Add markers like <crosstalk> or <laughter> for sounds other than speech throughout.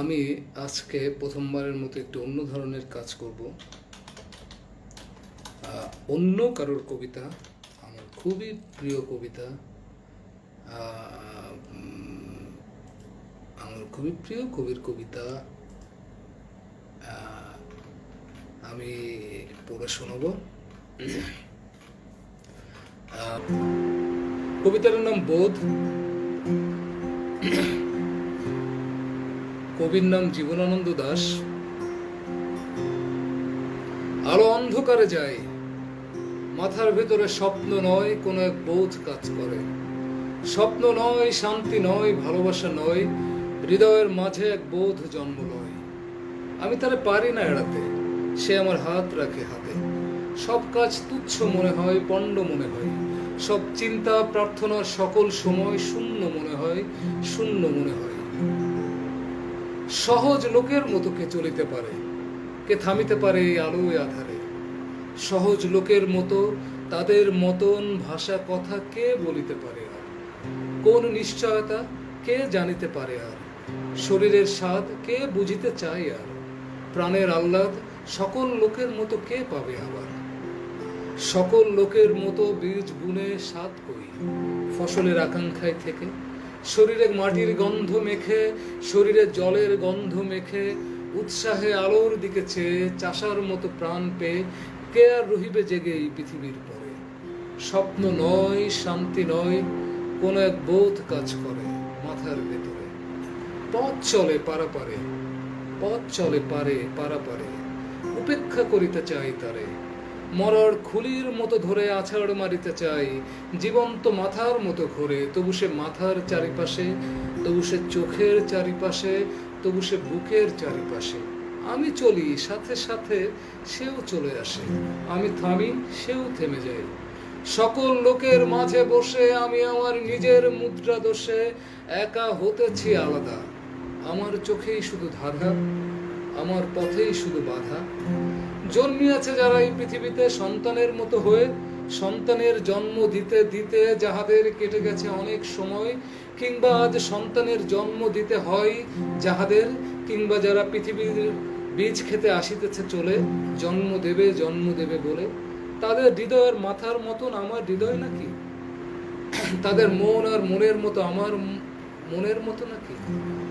আমি আজকে প্রথমবারের মতো একটু অন্য ধরনের কাজ করব। অন্য কারোর কবিতা, আমার খুবই প্রিয় কবিতা আমার খুবই প্রিয় কবির কবিতা আমি পড়ে শোনাবো। কবিতার নাম বোধ। কবির নাম জীবনানন্দ দাস। আলো অন্ধকারে যায়, মাথার ভেতরে স্বপ্ন নয়, কোনো এক বোধ কাজ করে। স্বপ্ন নয়, শান্তি নয়, ভালোবাসা নয়, হৃদয়ের মাঝে এক বোধ জন্ম নয় আমি তারে পারি না এড়াতে, সে আমার হাত রাখে হাতে। সব কাজ তুচ্ছ মনে হয়, পণ্ড মনে হয়। সব চিন্তা প্রার্থনার সকল সময় শূন্য মনে হয়, শূন্য মনে হয়। সহজ লোকের মতো কে চলিতে পারে, কে থামিতে পারে এই আলোয় আধারে। সহজ লোকের মতো তাদের মতন ভাষা কথা কে বলিতে পারে আর? কোন নিশ্চয়তা কে জানিতে পারে আর? শরীরের স্বাদ কে বুঝিতে চায় আর? প্রাণের আহ্লাদ সকল লোকের মতো কে পাবে আবার? সকল লোকের মতো বীজ বুনে স্বাদ করি ফসলের আকাঙ্ক্ষায় থেকে শরীরে মাটির গন্ধ মেখে, শরীরে জলের গন্ধ মেখে, উৎসাহে আলোর দিকে চেয়ে চাষার মতো প্রাণ পেয়ে কে আর রহিবে জেগে এই পৃথিবীর পরে? স্বপ্ন নয়, শান্তি নয়, কোন এক বোধ কাজ করে মাথার ভেতরে। পথ চলে পারাপারে, পথ চলে পারে পারাপারে, উপেক্ষা করিতে চাই তারে। মরার খুলির মতো ধরে আছাড় মারিতে চাই। জীবন্ত মাথার মতো ঘোরে, তবু সে মাথার চারিপাশে, তবু সে চোখের চারিপাশে, তবু সে বুকের চারিপাশে। আমি চলি, সাথে সাথে সেও চলে আসে। আমি থামি, সেও থেমে যায়। সকল লোকের মাঝে বসে আমি আমার নিজের মুদ্রা দোষে একা হতেছি আলাদা। আমার চোখেই শুধু ধাঁধা, আমার পথেই শুধু বাধা। জন্মিয়াছে যারা এই পৃথিবীতে সন্তানের মতো হয়ে সন্তানের জন্ম দিতে দিতে যাহাদের কেটে গেছে অনেক সময়, কিংবা আজ সন্তানের জন্ম দিতে হয় যাহাদের, কিংবা যারা পৃথিবীর বীজ খেতে আসিতেছে চলে, জন্ম দেবে জন্ম দেবে বলে, তাদের হৃদয়ের মাথার মতন আমার হৃদয় নাকি? তাদের মন আর মনের মতো আমার মনের মতো নাকি?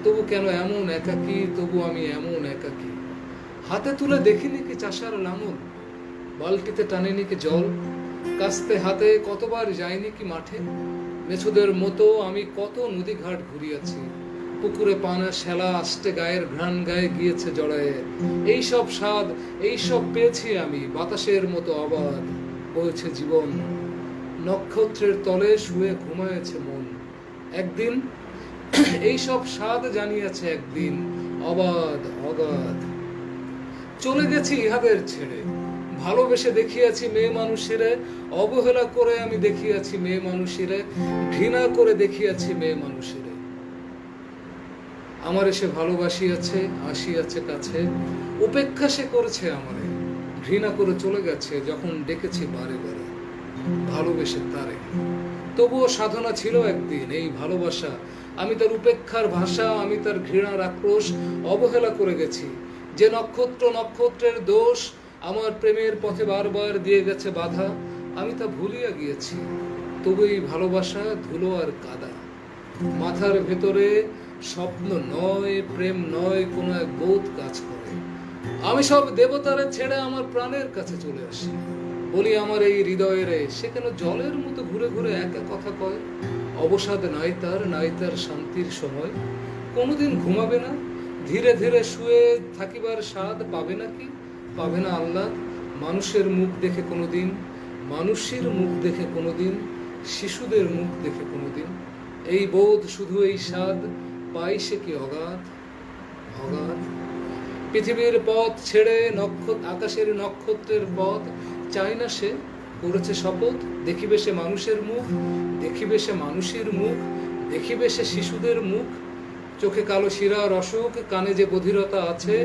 তবু কেন এমন একাকী? তবু আমি এমন একাকী? হাতে তুলে দেখিনি কি চাষার লাঙল? বালতিতে টানেনি কি জল? কাস্তে হাতে কতবার যায়নি কি মাঠে? মেছুদের মতো আমি কত নদী ঘাট ঘুরিয়াছি। পুকুরে পানা শ্যালা আষ্টে গায়ের ঘ্রাণ গায়ে গিয়েছে জড়ায়ে। এই সব স্বাদ এই সব পেয়েছি আমি, বাতাসের মতো অবাধ হয়েছে জীবন। নক্ষত্রের তলে শুয়ে ঘুমায়েছে মন। একদিন <clears throat> এই সব স্বাদ জানিয়েছে একদিন অবাধ অগাধ। চলে গেছি ইহাদের ছেড়ে। ভালোবেসে দেখিয়াছি মেয়ে মানুষেরে, অবহেলা করে আমি দেখিয়াছি মেয়ে মানুষেরে, ঘৃণা করে দেখিয়াছি মেয়ে মানুষেরে। আমার এসে ভালোবাসিয়াছে, আসিয়াছে কাছে, উপেক্ষা সে করেছে আমারে, ঘৃণা করে চলে গেছে যখন ডেকেছি বারে বারে, ভালোবেসে তারে। তবুও সাধনা ছিল একদিন, এই ভালোবাসা, আমি তার উপেক্ষার ভাষা, আমি তার ঘৃণার আক্রোশ, অবহেলা করে গেছি। যে নক্ষত্র নক্ষত্রের দোষ আমার প্রেমের পথে বারবার দিয়ে গেছে বাধা, আমি তা ভুলিয়া গিয়েছি। তবু এই ভালোবাসা ধুলো আর কাদা। মাথার ভেতরে স্বপ্ন নয়, প্রেম নয়, কোনো এক বোধ কাজ করে। আমি সব দেবতারে ছেড়ে আমার প্রাণের কাছে চলে আসি। বলি, আমার এই হৃদয়ের সে কেন জলের মতো ঘুরে ঘুরে একা কথা কয়? অবসাদ নাই তার নাই তার শান্তির সময়। কোনোদিন ঘুমাবে না ধীরে ধীরে শুয়ে থাকিবার স্বাদ পাবে নাকি? পাবে না আল্লাহ। মানুষের মুখ দেখে কোনোদিন, মানুষের মুখ দেখে কোনোদিন, শিশুদের মুখ দেখে কোনোদিন। এই বোধ শুধু এই স্বাদ, পাই সে কি অগাধ? অগাধ। পৃথিবীর পথ ছেড়ে নক্ষত্র আকাশের নক্ষত্রের পথ, চায় না সে? করেছে শপথ? দেখিবে সে মানুষের মুখ, দেখিবে সে মানুষের মুখ, দেখিবে সে শিশুদের মুখ। চোখে কালো শিরা, রসক, কানে যে বধিরতা আছে,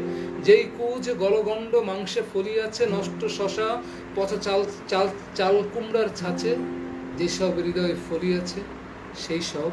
যেই কুজ, গলগণ্ড, মাংসে ফলিয়াছে, নষ্ট শশা, পথ চাল চাল চাল কুমড়ার ছাঁচে, যেসব হৃদয়ে ফলিয়াছে, সেই সব